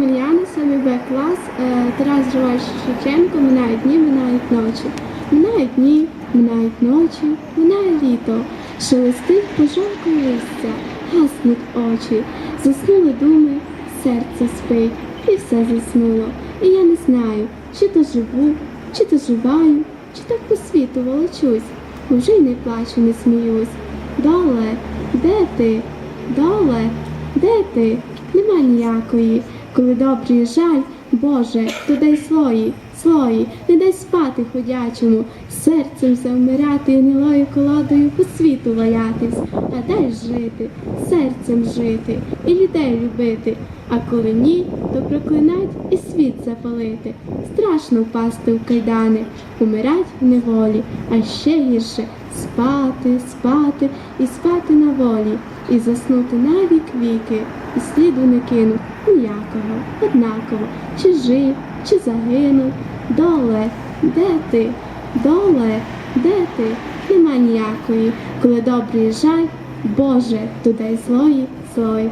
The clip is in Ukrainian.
Мільяни, самі Б клас, е, Тарас Григорович Шевченко, минають дні, минають ночі. Минають дні, минають ночі, минає літо. Шелестить пожовку листя, гаснуть очі, заснули думи, серце спить, і все заснуло. І я не знаю, чи то живу, чи то живаю, чи так по світу волочусь, вже й не плачу, не сміюсь. Доле, де ти? Доле, де ти? Нема ніякої. Коли добрі жаль, Боже, то дай свої, свої, не дай спати ходячому, серцем завмирати і гнилою колодою по світу валятись, а дай жити, серцем жити і людей любити. А коли ні, то проклинать і світ запалити. Страшно впасти в кайдани, умирать в неволі, а ще гірше спати, спати і спати на волі, і заснути навік віки, і сліду не кинуть ніякого, однаково, чи жив, чи загинув. Доле, де ти? Доле, де ти? Нема ніякої, коли добрий жаль, Боже, туди злої, злої.